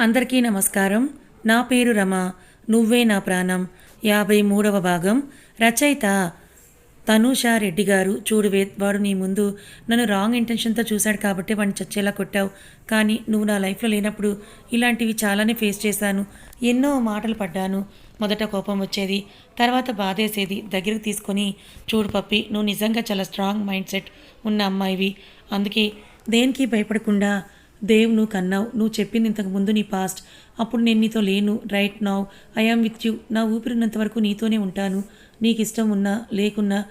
అందరికీ నమస్కారం. నా పేరు రమ. నువ్వే నా ప్రాణం. యాభై మూడవ భాగం. రచయిత తనూషా రెడ్డి గారు చూడు వాడు నీ ముందు. నన్ను రాంగ్ ఇంటెన్షన్తో చూశాడు కాబట్టి వాడిని చచ్చేలా కొట్టావు. కానీ నువ్వు నా లైఫ్లో లేనప్పుడు ఇలాంటివి చాలానే ఫేస్ చేశాను. ఎన్నో మాటలు పడ్డాను. మొదట కోపం వచ్చేది తర్వాత బాధేసేది. దగ్గరికి తీసుకొని చూడు పప్పి నువ్వు నిజంగా చాలా స్ట్రాంగ్ మైండ్ సెట్ ఉన్న అమ్మాయివి. అందుకే దేనికి భయపడకుండా దేవ్ నువ్వు కన్నావు నువ్వు చెప్పింది ఇంతకు ముందు నీ పాస్ట్ అప్పుడు నేను నీతో లేను right now I am with you నా ఊపిరినంత వరకు నీతోనే ఉంటాను. నీకు ఇష్టం ఉన్నా లేకున్నా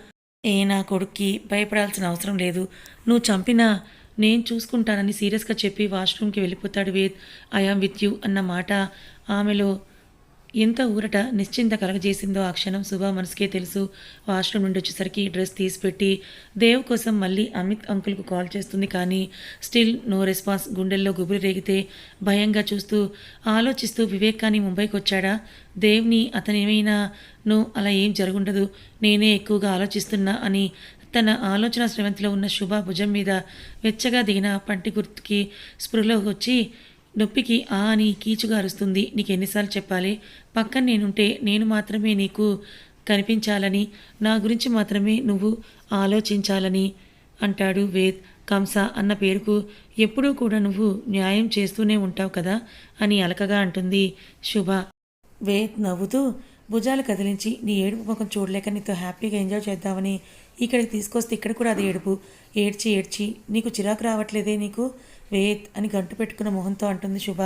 ఏ నా కొడుక్కి భయపడాల్సిన అవసరం లేదు. నువ్వు చంపినా నేను చూసుకుంటానని సీరియస్గా చెప్పి వాష్రూమ్కి వెళ్ళిపోతాడు వేద్. ఐఆమ్ విత్ యూ అన్న మాట. ఆమెలో ఎంత ఊరట నిశ్చింత కలగజేసిందో ఆ క్షణం శుభ మనసుకే తెలుసు. వాష్రూమ్ నుండి వచ్చేసరికి డ్రెస్ తీసిపెట్టి దేవ్ కోసం మళ్ళీ అమిత్ అంకుల్కు కాల్ చేస్తుంది కానీ స్టిల్ నో రెస్పాన్స్ గుండెల్లో గుబురు రేగితే భయంగా చూస్తూ ఆలోచిస్తూ వివేక్ కానీ ముంబైకి వచ్చాడా? దేవ్ని అతనేమైనా నో అలా ఏం జరుగుండదు. నేనే ఎక్కువగా ఆలోచిస్తున్నా అని తన ఆలోచన శ్రవంతిలో ఉన్న శుభ భుజం మీద వెచ్చగా దిగిన పంటి గుర్తుకి స్పృహలోకి వచ్చి నొప్పికి ఆ అని కీచుగా అరుస్తుంది. నీకు ఎన్నిసార్లు చెప్పాలి? పక్కన నేనుంటే నేను మాత్రమే నీకు కనిపించాలని నా గురించి మాత్రమే నువ్వు ఆలోచించాలని అంటాడు వేద్. కంస అన్న పేరుకు ఎప్పుడూ కూడా నువ్వు న్యాయం చేస్తూనే ఉంటావు కదా అని అలకగా అంటుంది శుభ. వేద్ నవ్వుతూ భుజాలు కదిలించి నీ ఏడుపు ముఖం చూడలేక నీతో హ్యాపీగా ఎంజాయ్ చేద్దామని ఇక్కడికి తీసుకొస్తే ఇక్కడ కూడా అది ఏడుపు. ఏడ్చి ఏడ్చి నీకు చిరాకు రావట్లేదే నీకు? వేద్ అని గంటు పెట్టుకున్న మొహంతో అంటుంది శుభ.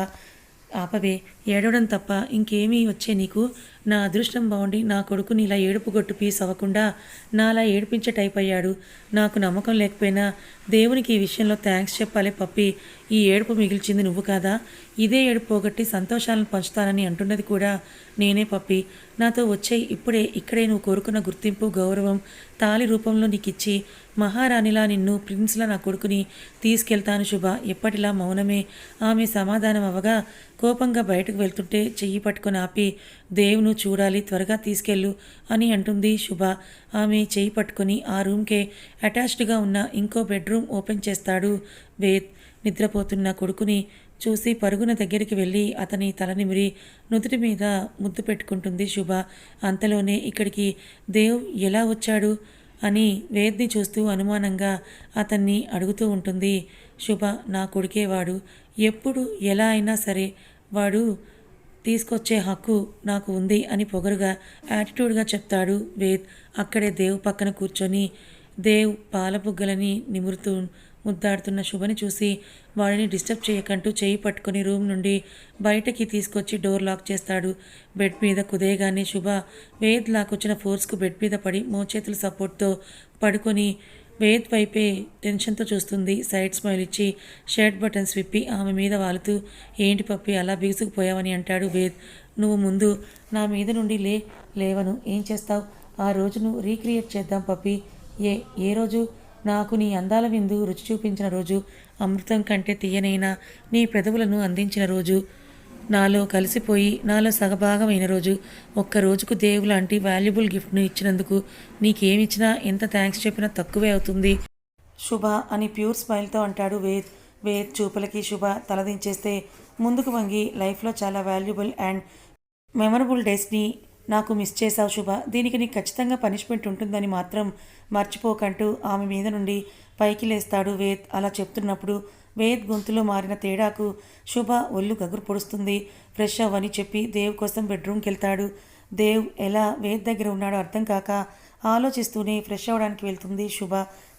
ఆపవే ఏడవడం తప్ప ఇంకేమీ వచ్చే నీకు? నా అదృష్టం బాగుండి నా కొడుకుని ఇలా ఏడుపు గొట్టు పీస్ అవ్వకుండా నాలా ఏడిపించే టైప్ అయ్యాడు. నాకు నమ్మకం లేకపోయినా దేవునికి ఈ విషయంలో థ్యాంక్స్ చెప్పాలి పప్పి. ఈ ఏడుపు మిగిల్చింది నువ్వు కాదా? ఇదే ఏడుపు పోగొట్టి సంతోషాలను పంచుతానని అంటున్నది కూడా నేనే పప్పి. నాతో వచ్చే ఇప్పుడే ఇక్కడే నువ్వు కోరుకున్న గుర్తింపు గౌరవం తాలి రూపంలో నీకు ఇచ్చి మహారాణిలా నిన్ను ప్రిన్స్లా నా కొడుకుని తీసుకెళ్తాను శుభ. ఎప్పటిలా మౌనమే. ఆమె సమాధానం అవగా కోపంగా బయటకు వెళ్తుంటే చెయ్యి పట్టుకొని ఆపి దేవును చూడాలి త్వరగా తీసుకెళ్ళు అని అంటుంది శుభ. ఆమె చేయి పట్టుకొని ఆ రూమ్కే అటాచ్డ్గా ఉన్న ఇంకో బెడ్రూమ్ ఓపెన్ చేస్తాడు వేద్. నిద్రపోతున్న కొడుకుని చూసి పరుగున దగ్గరికి వెళ్ళి అతని తల నిమిరి నుదుటి మీద ముద్దు పెట్టుకుంటుంది శుభ. అంతలోనే ఇక్కడికి దేవ్ ఎలా వచ్చాడు అని వేద్ని చూస్తూ అనుమానంగా అతన్ని అడుగుతూ ఉంటుంది. శుభ నా కొడుకే వాడు. ఎప్పుడు ఎలా అయినా సరే వాడు తీసుకొచ్చే హక్కు నాకు ఉంది అని పొగరుగా యాటిట్యూడ్గా చెప్తాడు వేద్. అక్కడే దేవ్ పక్కన కూర్చొని దేవ్ పాలబుగ్గలని నిమురుతూ ముద్దాడుతున్న శుభని చూసి వాడిని డిస్టర్బ్ చేయకంటూ చేయి పట్టుకొని రూమ్ నుండి బయటకి తీసుకొచ్చి డోర్ లాక్ చేస్తాడు. బెడ్ మీద కుదేయగానే శుభ వేద్ లాకొచ్చిన ఫోర్స్కు బెడ్ మీద పడి మోచేతుల సపోర్ట్తో పడుకొని వేద్ వైపే టెన్షన్తో చూస్తుంది. సైడ్ స్మైల్ ఇచ్చి షర్ట్ బటన్స్ విప్పి ఆమె మీద వాలుతూ ఏంటి పప్పి అలా బిగుసుకుపోయావని అంటాడు వేద్. నువ్వు ముందు నా మీద నుండి లే లేవను. ఏం చేస్తావు? ఆ రోజును రీక్రియేట్ చేద్దాం పప్పి. ఏ ఏ రోజు? నాకు నీ అందాల విందు రుచి చూపించిన రోజు. అమృతం కంటే తీయనైనా నీ పెదవులను అందించిన రోజు. నాలో కలిసిపోయి నాలో సగభాగమైన రోజు. ఒక్క రోజుకు దేవు లాంటి వాల్యుబుల్ గిఫ్ట్ను ఇచ్చినందుకు నీకేమిచ్చినా ఎంత థ్యాంక్స్ చెప్పినా తక్కువే అవుతుంది. శుభ అని ప్యూర్ స్మైల్తో అంటాడు వేద్. వేద్ చూపులకి శుభ తలదించేస్తే ముందుకు వంగి లైఫ్లో చాలా వాల్యుబుల్ అండ్ మెమరబుల్ డేస్ని నాకు మిస్ చేశావు శుభ. దీనికి నీకు ఖచ్చితంగా పనిష్మెంట్ ఉంటుందని మాత్రం మర్చిపోకంటూ ఆమె మీద నుండి పైకి లేస్తాడు వేద్. అలా చెప్తున్నప్పుడు వేద్ గొంతులో మారిన తేడాకు శుభ ఒళ్ళు గగురు పొడుస్తుంది. ఫ్రెష్ అవ్వని చెప్పి దేవ్ కోసం బెడ్రూమ్కి వెళ్తాడు దేవ్ ఎలా వేద్ దగ్గర ఉన్నాడో అర్థం కాక ఆలోచిస్తూనే ఫ్రెష్ అవ్వడానికి వెళ్తుంది శుభ.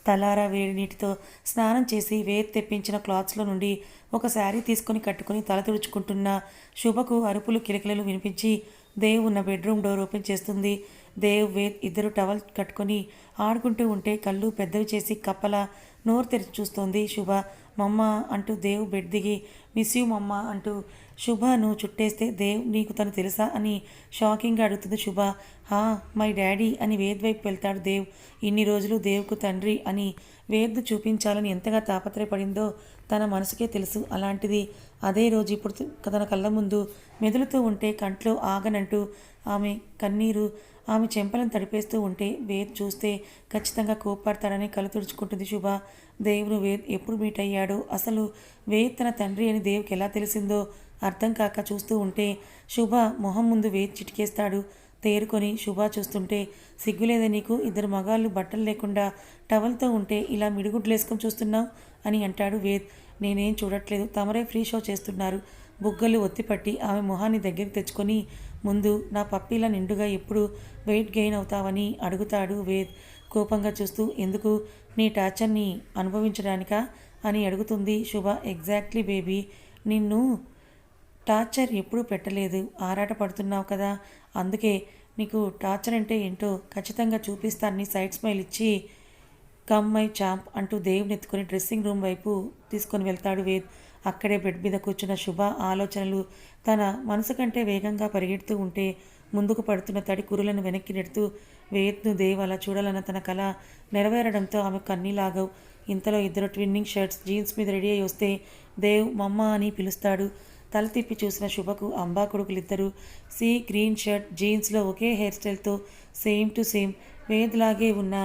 తలారా వేడి నీటితో స్నానం చేసి వేద్ తెప్పించిన క్లాత్స్లో నుండి ఒక శారీ తీసుకొని కట్టుకొని తల తుడుచుకుంటున్న శుభకు అరుపులు కిలకిలలు వినిపించి దేవ్ ఉన్న బెడ్రూమ్ డోర్ ఓపెన్ చేస్తుంది. దేవ్ వేద్ ఇద్దరు టవల్ కట్టుకొని ఆడుకుంటూ ఉంటే కళ్ళు పెద్దవి చేసి కప్పల నోరు తెరిచి చూస్తోంది శుభ. మమ్మ అంటూ దేవ్ బెడ్ దిగి మిస్ యూ మమ్మ అంటూ శుభను చుట్టేస్తే దేవ్ నీకు తను తెలుసా? అని షాకింగ్గా అడుగుతుంది శుభ. హా మై డాడీ అని వేద్ వైపు వెళ్తాడు దేవ్. ఇన్ని రోజులు దేవ్కు తండ్రి అని వేద్ చూపించాలని ఎంతగా తాపత్రయపడిందో తన మనసుకే తెలుసు. అలాంటిది అదే రోజు ఇప్పుడు తన కళ్ళ ముందు మెదులుతూ ఉంటే కంట్లో ఆగనంటూ ఆమె కన్నీరు ఆమె చెంపలను తడిపేస్తూ ఉంటే వేద్ చూస్తే ఖచ్చితంగా కోప్పడతాడని కళ్ళు తుడుచుకుంటుంది శుభ. దేవుడు వేద్ ఎప్పుడు మీట్ అయ్యాడు అసలు వేద్ తన తండ్రి అని దేవుకి ఎలా తెలిసిందో అర్థం కాక చూస్తూ ఉంటే శుభ మొహం ముందు వేద్ చిటికేస్తాడు. తేరుకొని శుభ చూస్తుంటే సిగ్గులేదే నీకు ఇద్దరు మగాళ్ళు బట్టలు లేకుండా టవల్తో ఉంటే ఇలా మిడిగుడ్లేసుకొని చూస్తున్నావు అని అంటాడు వేద్ నేనేం చూడట్లేదు తమరే ఫ్రీ షో చేస్తున్నారు. బుగ్గలు ఒత్తిపట్టి ఆమె మొహాన్ని దగ్గరికి తెచ్చుకొని ముందు నా పప్పీల నిండుగా ఎప్పుడు వెయిట్ గెయిన్ అవుతావని అడుగుతాడు వేద్ కోపంగా చూస్తూ. ఎందుకు? నీ టార్చర్ని అనుభవించడానికా? అని అడుగుతుంది శుభ. ఎగ్జాక్ట్లీ బేబీ నిన్ను టార్చర్ ఎప్పుడూ పెట్టలేదు. ఆరాట పడుతున్నావు కదా. అందుకే నీకు టార్చర్ అంటే ఏంటో ఖచ్చితంగా చూపిస్తానని సైడ్ స్మైల్ ఇచ్చి కమ్ మై చాంప్ అంటూ దేవుని ఎత్తుకొని డ్రెస్సింగ్ రూమ్ వైపు తీసుకొని వెళ్తాడు వేద్. అక్కడే బెడ్ మీద కూర్చున్న శుభ ఆలోచనలు తన మనసు కంటే వేగంగా పరిగెడుతూ ఉంటే ముందుకు పడుతున్న తడి కురులను వెనక్కి నెడుతూ వేద్ను దేవ్ అలా చూడాలన్న తన కళ నెరవేరడంతో ఆమె కన్నీలాగవు. ఇంతలో ఇద్దరు ట్విన్నింగ్ షర్ట్స్ జీన్స్ మీద రెడీ అయి వస్తే దేవ్ మమ్మ అని పిలుస్తాడు. తల తిప్పి చూసిన శుభకు అంబా కొడుకులిద్దరూ సీ గ్రీన్ షర్ట్ జీన్స్లో ఒకే హెయిర్ స్టైల్తో సేమ్ టు సేమ్ వేద్లాగే ఉన్న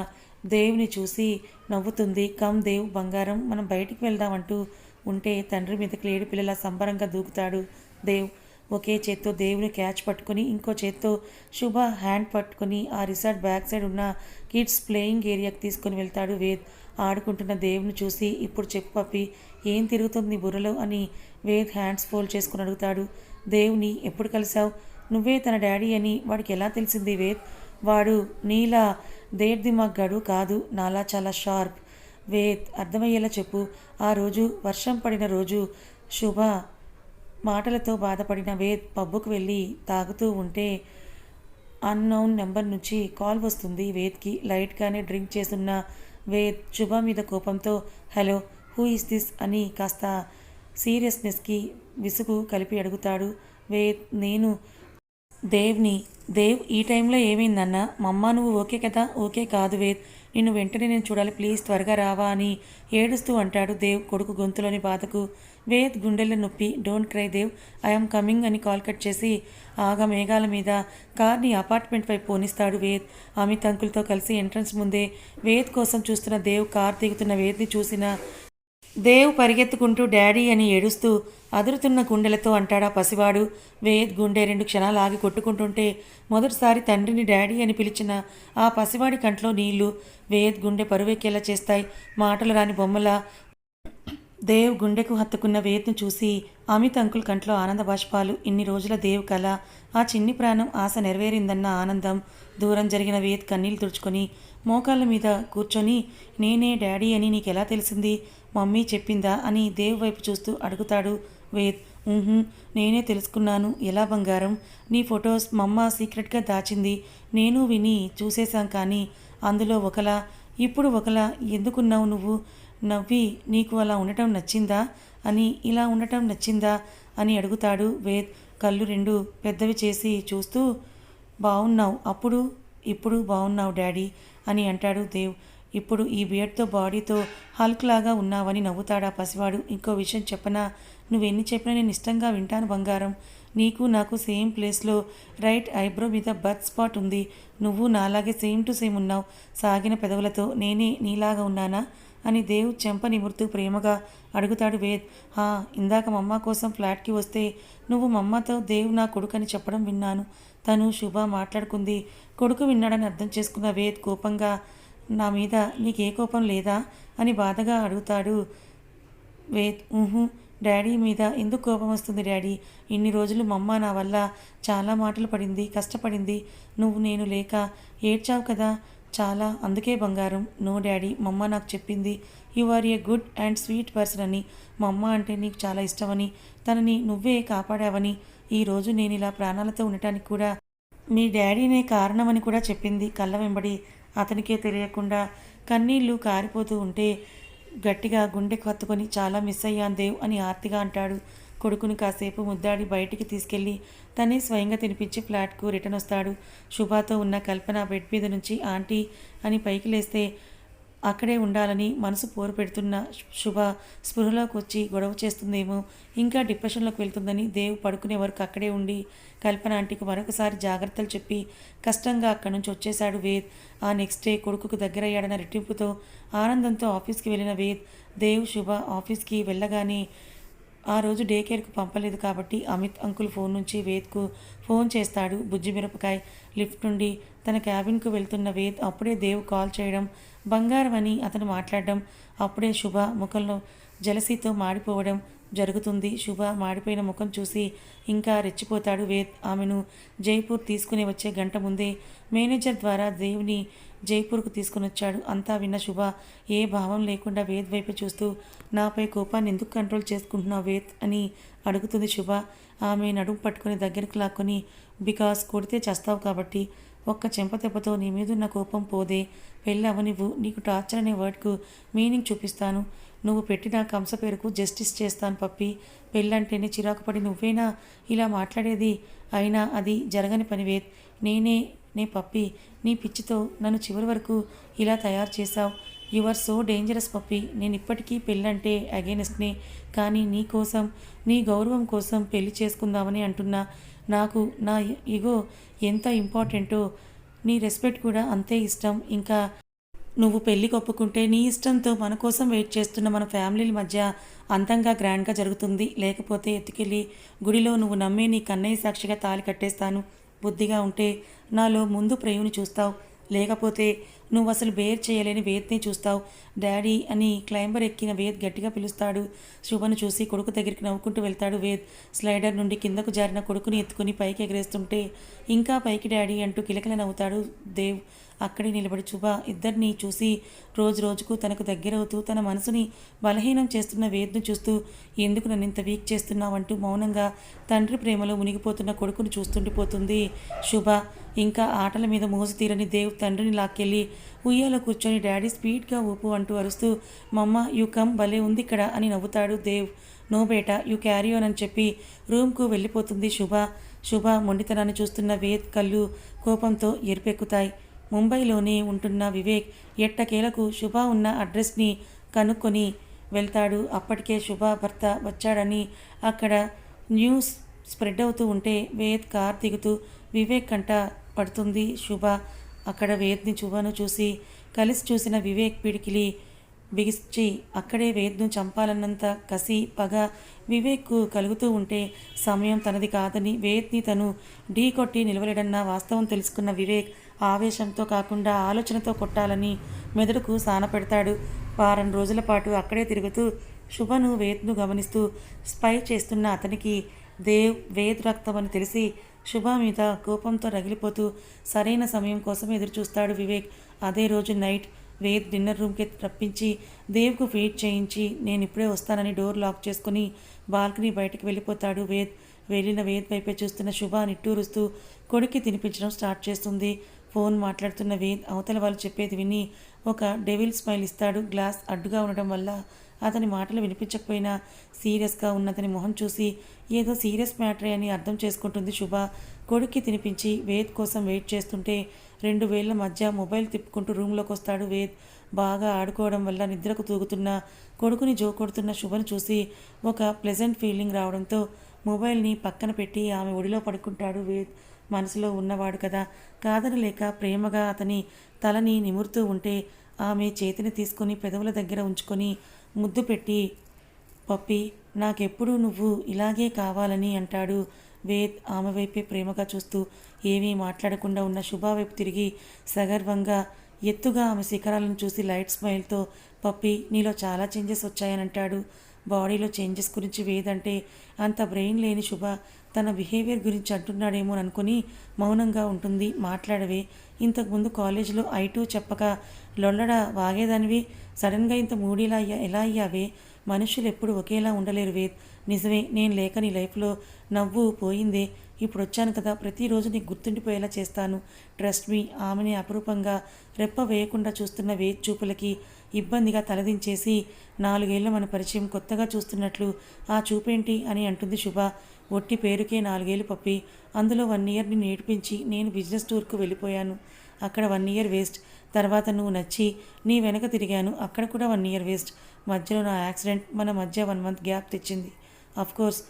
దేవుని చూసి నవ్వుతుంది. కమ్ దేవ్ బంగారం మనం బయటికి వెళ్దామంటూ ఉంటే తండ్రి మీదకి లేడి పిల్లల సంబరంగా దూకుతాడు. దేవ్ ఒకే చేత్తో దేవుని క్యాచ్ పట్టుకొని ఇంకో చేత్తో శుభ హ్యాండ్ పట్టుకొని ఆ రిసార్ట్ బ్యాక్ సైడ్ ఉన్న కిడ్స్ ప్లేయింగ్ ఏరియాకి తీసుకొని వెళ్తాడు వేద్. ఆడుకుంటున్న దేవుని చూసి ఇప్పుడు చెప్పు పప్పి ఏం తిరుగుతుంది నీ బుర్రలో? అని వేద్ హ్యాండ్స్ ఫోల్డ్ చేసుకుని అడుగుతాడు. దేవుని ఎప్పుడు కలిసావు నువ్వే తన డాడీ అని వాడికి ఎలా తెలిసింది వేద్? వాడు నీలా దేడ్ దిమాగ్గాడు కాదు నాలా చాలా షార్ప్. వేద్ అర్థమయ్యేలా చెప్పు. ఆ రోజు వర్షం పడిన రోజు శుభ మాటలతో బాధపడిన వేద్ పబ్బుకు వెళ్ళి తాగుతూ ఉంటే అన్నౌన్ నెంబర్ నుంచి కాల్ వస్తుంది. వేద్కి లైట్గానే డ్రింక్ చేస్తున్న వేద్ శుభ మీద కోపంతో హలో హూ ఇస్ దిస్? అని కాస్త సీరియస్నెస్కి విసుగు కలిపి అడుగుతాడు. వేద్ నేను దేవ్ని దేవ్ ఈ టైంలో ఏమైందన్నా? మమ్మ నువ్వు ఓకే కదా? ఓకే కాదు వేద్. నిన్ను వెంటనే నేను చూడాలి. ప్లీజ్ త్వరగా రావా అని ఏడుస్తూ అంటాడు దేవ్ కొడుకు గొంతులోని బాధకు. వేద్ గుండెల నొప్పి. Don't cry Dev. I'm coming అని కాల్ కట్ చేసి ఆగా మేఘాల మీద. కార్ని అపార్ట్మెంట్ వైపు పోనిస్తాడు వేద్. అమిత్ అంకుల్తో కలిసి ఎంట్రన్స్ ముందే వేద్ కోసం చూస్తున్న దేవ్ కార్ దిగుతున్న వేద్ని చూసిన దేవ్ పరిగెత్తుకుంటూ డాడీ అని ఏడుస్తూ అదురుతున్న గుండెలతో అంటాడా పసివాడు. వేద్ గుండె రెండు క్షణాలు ఆగి కొట్టుకుంటుంటే మొదటిసారి తండ్రిని డాడీ అని పిలిచిన ఆ పసివాడి కంట్లో నీళ్ళు. వేద్ గుండె పరువెక్కేలా చేస్తాయి. మాటలు రాని బొమ్మల దేవ్ గుండెకు హత్తుకున్న వేద్ను చూసి అమిత్ అంకుల్ కంట్లో ఆనంద బాష్పాలు. ఇన్ని రోజుల దేవ్ కళ ఆ చిన్ని ప్రాణం ఆశ నెరవేరిందన్న ఆనందం. దూరం జరిగిన వేద్ కన్నీళ్ళు తుడుచుకొని మోకాళ్ళ మీద కూర్చొని నేనే డాడీ అని నీకెలా తెలిసింది? మమ్మీ చెప్పిందా అని దేవ్ వైపు చూస్తూ అడుగుతాడు వేద్. నేనే తెలుసుకున్నాను. ఎలా బంగారం? నీ ఫొటోస్ మమ్మ సీక్రెట్గా దాచింది. నేను విని చూసేశాం కానీ అందులో ఒకలా ఇప్పుడు ఒకలా ఎందుకున్నావు నువ్వు? నవ్వి నీకు అలా ఉండటం నచ్చిందా? అని ఇలా ఉండటం నచ్చిందా? అని అడుగుతాడు వేద్. కళ్ళు రెండు పెద్దవి చేసి చూస్తూ బాగున్నావు అప్పుడు ఇప్పుడు బాగున్నావు డాడీ అని అంటాడు దేవ్. ఇప్పుడు ఈ బియర్డ్తో బాడీతో హల్క్ లాగా ఉన్నావని నవ్వుతాడా పసివాడు? ఇంకో విషయం చెప్పనా? నువ్వెన్ని చెప్పినా నేను ఇష్టంగా వింటాను బంగారం. నీకు నాకు సేమ్ ప్లేస్లో రైట్ ఐబ్రో మీద బర్త్ స్పాట్ ఉంది. నువ్వు నాలాగే సేమ్ టు సేమ్ ఉన్నావు. సాగిన పెదవులతో నేనే నీలాగా ఉన్నానా? అని దేవ్ చెంప నిమురుతూ ప్రేమగా అడుగుతాడు వేద్. హా ఇందాక మమ్మ కోసం ఫ్లాట్కి వస్తే నువ్వు మమ్మతో దేవ్ నా కొడుకని చెప్పడం విన్నాను. తను శుభ మాట్లాడుకుంది. కొడుకు విన్నాడని అర్థం చేసుకున్న వేద్ కోపంగా నా మీద నీకే కోపం లేదా? అని బాధగా అడుగుతాడు. వే ఊహు. డాడీ మీద ఎందుకు కోపం వస్తుంది డాడీ? ఇన్ని రోజులు మమ్మ నా వల్ల చాలా మాటలు పడింది కష్టపడింది. నువ్వు నేను లేక ఏడ్చావు కదా? చాలా అందుకే బంగారం. నో డాడీ మమ్మ నాకు చెప్పింది. You are a good and sweet person అని. మమ్మ అంటే నీకు చాలా ఇష్టమని. తనని నువ్వే కాపాడావని. ఈరోజు నేను ఇలా ప్రాణాలతో ఉండటానికి కూడా మీ డాడీనే కారణమని కూడా చెప్పింది కళ్ళ వెంబడి. అతనికే తెలియకుండా కన్నీళ్ళు కారిపోతూ ఉంటే గట్టిగా గుండెకు కత్తుకొని చాలా మిస్ అయ్యాను దేవ్ అని ఆర్తిగా అంటాడు. కొడుకుని కాసేపు ముద్దాడి బయటికి తీసుకెళ్ళి తనే స్వయంగా తినిపించి ఫ్లాట్కు రిటర్న్ వస్తాడు. శుభాతో ఉన్న కల్పన బెడ్ మీద నుంచి ఆంటీ అని పైకి లేస్తే అక్కడే ఉండాలని మనసు పోరు పెడుతున్న శుభ స్పృహలోకి వచ్చి గొడవ చేస్తుందేమో ఇంకా డిప్రెషన్లోకి వెళ్తుందని దేవ్ పడుకునే వరకు అక్కడే ఉండి కల్పన ఆంటీకి మరొకసారి జాగ్రత్తలు చెప్పి కష్టంగా అక్కడి నుంచి వచ్చేశాడు వేద్. ఆ నెక్స్ట్ డే కొడుకుకు దగ్గరయ్యాడన్న రెట్టింపుతో ఆనందంతో ఆఫీస్కి వెళ్ళిన వేద్ దేవ్ శుభ ఆఫీస్కి వెళ్ళగానే ఆ రోజు డే కేర్కు పంపలేదు కాబట్టి అమిత్ అంకుల్ ఫోన్ నుంచి వేద్కు ఫోన్ చేస్తాడు. బుజ్జిమిరపకాయ్ లిఫ్ట్ నుండి తన క్యాబిన్కు వెళ్తున్న వేద్ అప్పుడే దేవ్ కాల్ చేయడం బంగారం అని అతను మాట్లాడడం అప్పుడే శుభ ముఖంలో జలసీతో మాడిపోవడం జరుగుతుంది. శుభ మాడిపోయిన ముఖం చూసి ఇంకా రెచ్చిపోతాడు వేద్. ఆమెను జైపూర్ తీసుకుని వచ్చే గంట ముందే మేనేజర్ ద్వారా దేవ్ని జైపూర్కు తీసుకుని వచ్చాడు అంతా విన్న శుభ ఏ భావం లేకుండా వేద్ వైపు చూస్తూ నాపై కోపాన్ని ఎందుకు కంట్రోల్ చేసుకుంటున్నావు వేద్? అని అడుగుతుంది శుభ. ఆమె నడుము పట్టుకొని దగ్గరికి లాక్కొని బికాస్ కొడితే చేస్తావు కాబట్టి ఒక్క చెంపదెబ్బతో నీ మీదున్న కోపం పోదే. పెళ్ళి అవనివ్వు నీకు టార్చర్ అనే వర్డ్కు మీనింగ్ చూపిస్తాను. నువ్వు పెట్టిన కంస పేరుకు జస్టిస్ చేస్తాను పప్పి. పెళ్ళంటేనే చిరాకు పడి నువ్వేనా ఇలా మాట్లాడేది? అయినా అది జరగని పనివే నేనే నే పప్పి నీ పిచ్చితో నన్ను చివరి వరకు ఇలా తయారు చేశావు. You are so dangerous puppy. నేను ఇప్పటికీ పెళ్ళంటే అగేనెస్ట్నే. కానీ నీ కోసం నీ గౌరవం కోసం పెళ్ళి చేసుకుందామని అంటున్నా. నాకు నా ఇగో ఎంత ఇంపార్టెంటో నీ రెస్పెక్ట్ కూడా అంతే ఇష్టం. ఇంకా నువ్వు పెళ్ళి ఒప్పుకుంటే నీ ఇష్టంతో మన కోసం వెయిట్ చేస్తున్న మన ఫ్యామిలీల మధ్య అంతంగా గ్రాండ్గా జరుగుతుంది. లేకపోతే ఎత్తుకెళ్ళి గుడిలో నువ్వు నమ్మే నీ కన్నయ్య సాక్షిగా తాలి కట్టేస్తాను. బుద్ధిగా ఉంటే నాలో ముందు ప్రేమని చూస్తావు. లేకపోతే నువ్వు అసలు బేర్ చేయలేని వేద్ని చూస్తావు. డాడీ అని క్లైంబర్ ఎక్కిన వేద్ గట్టిగా పిలుస్తాడు. శుభను చూసి కొడుకు దగ్గరికి నవ్వుకుంటూ వెళ్తాడు వేద్. స్లైడర్ నుండి కిందకు జారిన కొడుకుని ఎత్తుకుని పైకి ఎగరేస్తుంటే ఇంకా పైకి డాడీ అంటూ కిలకిల నవ్వుతాడు దేవ్. అక్కడే నిలబడి చుబా ఇద్దరిని చూసి రోజు రోజుకు తనకు దగ్గరవుతూ తన మనసుని బలహీనం చేస్తున్న వేద్ను చూస్తూ ఎందుకు నన్ను ఇంత వీక్ చేస్తున్నావంటూ మౌనంగా తండ్రి ప్రేమలో మునిగిపోతున్న కొడుకుని చూస్తుండిపోతుంది శుభ ఇంకా ఆటల మీద మోసు తీరని దేవ్ తండ్రిని లాక్కెళ్ళి ఉయ్యాలో కూర్చొని డాడీ స్పీడ్గా ఊపు అంటూ అరుస్తూ మమ్మ యూ కమ్ భలే ఉంది ఇక్కడ అని నవ్వుతాడు దేవ్. నో బేట యూ క్యారీ ఆన్ అని చెప్పి రూమ్కు వెళ్ళిపోతుంది శుభ. శుభ మొండితనాన్ని చూస్తున్న వేద్ కళ్ళు కోపంతో ఎరిపెక్కుతాయి. ముంబైలోనే ఉంటున్న వివేక్ ఎట్టకేలకు శుభ ఉన్న అడ్రస్ని కనుక్కొని వెళ్తాడు. అప్పటికే శుభ భర్త వచ్చాడని అక్కడ న్యూస్ స్ప్రెడ్ అవుతూ ఉంటే వేద్ కార్ దిగుతూ వివేక్ కంట పడుతుంది. శుభ అక్కడ వేద్ని శుభను చూసి కలిసి చూసిన వివేక్ పిడికిలి బిగిచి అక్కడే వేద్ను చంపాలన్నంత కసి పగ వివేక్కు కలుగుతూ ఉంటే సమయం తనది కాదని వేద్ని తను ఢీ కొట్టి నిలవలేడన్న వాస్తవం తెలుసుకున్న వివేక్ ఆవేశంతో కాకుండా ఆలోచనతో కొట్టాలని మెదడుకు సాన పెడతాడు. వారం రోజుల పాటు అక్కడే తిరుగుతూ శుభను వేద్ను గమనిస్తూ స్పై చేస్తున్న అతనికి దేవ్ వేద్ రక్తం అని తెలిసి శుభ మీద కోపంతో రగిలిపోతూ సరైన సమయం కోసం ఎదురు చూస్తాడు వివేక్. అదే రోజు నైట్ వేద్ డిన్నర్ రూమ్కి రప్పించి దేవ్కు ఫీడ్ చేయించి నేను ఇప్పుడే వస్తానని డోర్ లాక్ చేసుకుని బాల్కనీ బయటికి వెళ్ళిపోతాడు వేద్. వెళ్ళిన వేద్ వైపే చూస్తున్న శుభ నిట్టూరుస్తూ కొడుక్కి తినిపించడం స్టార్ట్ చేస్తుంది. ఫోన్ మాట్లాడుతున్న వేద్ అవతల వాళ్ళు చెప్పేది విని ఒక డెవిల్ స్మైల్ ఇస్తాడు. గ్లాస్ అడ్డుగా ఉండడం వల్ల అతని మాటలు వినిపించకపోయినా సీరియస్గా ఉన్నతని మొహం చూసి ఏదో సీరియస్ మ్యాటరే అని అర్థం చేసుకుంటుంది శుభ. కొడుక్కి తినిపించి వేద్ కోసం వెయిట్ చేస్తుంటే రెండు వేళ్ళ మధ్య మొబైల్ తిప్పుకుంటూ రూమ్లోకి వస్తాడు వేద్. బాగా ఆడుకోవడం వల్ల నిద్రకు తూగుతున్న కొడుకుని జోకొడుతున్న శుభను చూసి ఒక ప్లెజెంట్ ఫీలింగ్ రావడంతో మొబైల్ని పక్కన పెట్టి ఆమె ఒడిలో పడుకుంటాడు వేద్. మనసులో ఉన్నవాడు కదా. కాదనలేక ప్రేమగా అతని తలని నిమురుతూ ఉంటే ఆమె చేతిని తీసుకొని పెదవుల దగ్గర ఉంచుకొని ముద్దు పెట్టి పప్పి నాకెప్పుడు నువ్వు ఇలాగే కావాలని అంటాడు వేద్ ఆమె వైపే ప్రేమగా చూస్తూ. ఏమీ మాట్లాడకుండా ఉన్న శుభా వైపు తిరిగి సగర్వంగా ఎత్తుగా ఆమె శిఖరాలను చూసి లైట్ స్మైల్తో పప్పి నీలో చాలా చేంజెస్ వచ్చాయని అంటాడు. బాడీలో చేంజెస్ గురించి వేదంటే అంత బ్రెయిన్ లేని శుభ తన బిహేవియర్ గురించి అంటున్నాడేమో అనుకుని మౌనంగా ఉంటుంది. మాట్లాడవే. ఇంతకుముందు కాలేజీలో ఐ టూ చెప్పక లొల్లడ వాగేదానివి. సడన్గా ఇంత మూడీలా అయ్యా ఎలా అయ్యావే? మనుషులు ఎప్పుడు ఒకేలా ఉండలేరు వేద్. నిజమే నేను లేక నీ లైఫ్లో నవ్వు పోయిందే. ఇప్పుడు వచ్చాను కదా ప్రతిరోజు నీకు గుర్తుండిపోయేలా చేస్తాను. ట్రస్ట్ మీ ఆమెని అపురూపంగా రెప్ప వేయకుండా చూస్తున్న వేద్ చూపులకి ఇబ్బందిగా తలదించేసి నాలుగేళ్ళ మన పరిచయం కొత్తగా చూస్తున్నట్లు ఆ చూపేంటి? అని అంటుంది శుభ. ఒట్టి పేరుకే నాలుగేళ్ళు పప్పి. అందులో వన్ ఇయర్ని నేర్పించి నేను బిజినెస్ టూర్కు వెళ్ళిపోయాను. అక్కడ వన్ ఇయర్ వేస్ట్. తర్వాత నువ్వు నచ్చి నీ వెనక తిరిగాను. అక్కడ కూడా వన్ ఇయర్ వేస్ట్. మధ్యలో నా యాక్సిడెంట్ మన మధ్య వన్ మంత్ గ్యాప్ తెచ్చింది. కోర్స్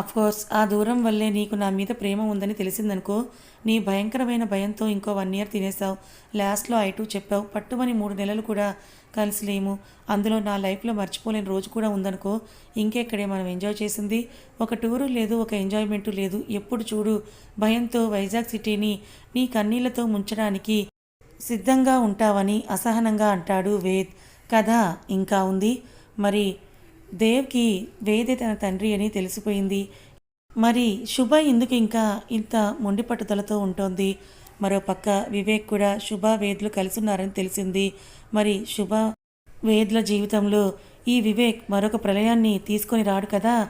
కోర్స్ ఆ దూరం వల్లే నీకు నా మీద ప్రేమ ఉందని తెలిసిందనుకో నీ భయంకరమైన భయంతో ఇంకో వన్ ఇయర్ తినేసావు లాస్ట్లో ఐ టూ చెప్పావు పట్టుమని మూడు నెలలు కూడా కలిసిలేము అందులో నా లైఫ్లో మర్చిపోలేని రోజు కూడా ఉందనుకో ఇంకెక్కడే మనం ఎంజాయ్ చేసింది? ఒక టూరు లేదు ఒక ఎంజాయ్మెంటు లేదు. ఎప్పుడు చూడు భయంతో వైజాగ్ సిటీని నీ కన్నీళ్ళతో ముంచడానికి సిద్ధంగా ఉంటావని అసహనంగా అంటాడు వేద్. కథ ఇంకా ఉంది? మరి దేవ్కి వేదే తన తండ్రి అని తెలిసిపోయింది. మరి శుభ ఎందుకు ఇంకా ఇంత మొండి పట్టుదలతో ఉంటోంది? మరో పక్క వివేక్ కూడా శుభ వేద్లు కలిసి ఉన్నారని తెలిసింది. మరి శుభ వేద్ల జీవితంలో ఈ వివేక్ మరొక ప్రళయాన్ని తీసుకొని రాడు కదా?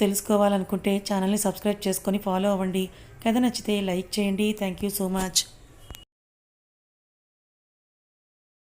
తెలుసుకోవాలనుకుంటే ఛానల్ని సబ్స్క్రైబ్ చేసుకొని ఫాలో అవ్వండి. కథ నచ్చితే లైక్ చేయండి. Thank you so much.